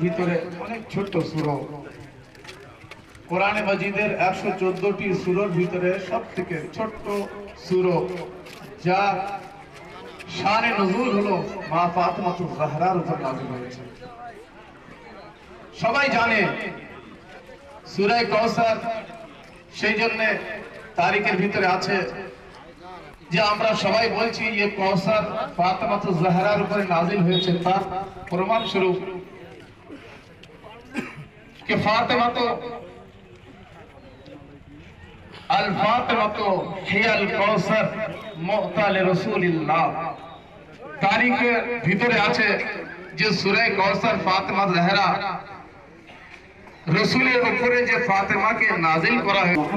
ভিতরে অনেক ছোট্ট সূরা কোরআনে মাজিদের সুরোর ভিতরে সব থেকে ছোট্ট সুরো যা শানে নজুল হলো মা সবাই জানে সূরা কাউসার সেই জন্য তারিখের ভিতরে আছে যে আমরা সবাই বলছি যে কৌসার তো জাহরার উপরে নাজিল হয়েছে, তার প্রমাণ স্বরূপ কে ফাতেমাত আল ফাতেমাত হিয়াল কৌসার মুতাল রাসূলুল্লাহ। তারিখের ভিতরে আছে যে সূরা কৌসার ফাতেমা জাহরা রসুলের উপরে যে ফাতেমাকে নাজিল করা হয়েছে।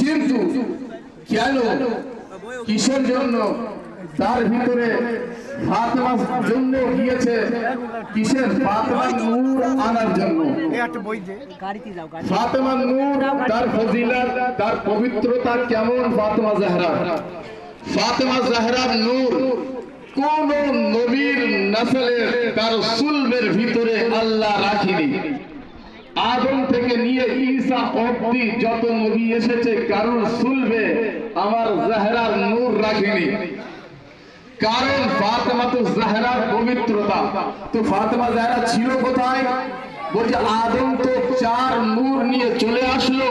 কিন্তু কেন কিসের জন্য? তার ভিতরে ফাতেমার জন্য গিয়েছে কিসের? ফাতেমার নূর আনার জন্য। গাড়িতে যাও গাড়ি ফাতেমার নূর তার ফজিলত তার পবিত্রতা কেমন ফাতেমা জাহরা? ফাতেমা জাহরার নূর কোন নবীর নসলের তার সুলবের ভিতরে আল্লাহ রাখিনি। আদম থেকে নিয়ে ঈসা অব্দি যত নবী এসেছে, কারোর সুলভে আমার জাহরার নূর রাখেনি। কারণ ফাতেমা তো জাহরার পবিত্রতা। তো ফাতেমা জাহরা ছিল কোথায়? বলছে, আদম তো চার নূর নিয়ে চলে আসলো,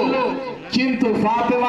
কিন্তু ফাতে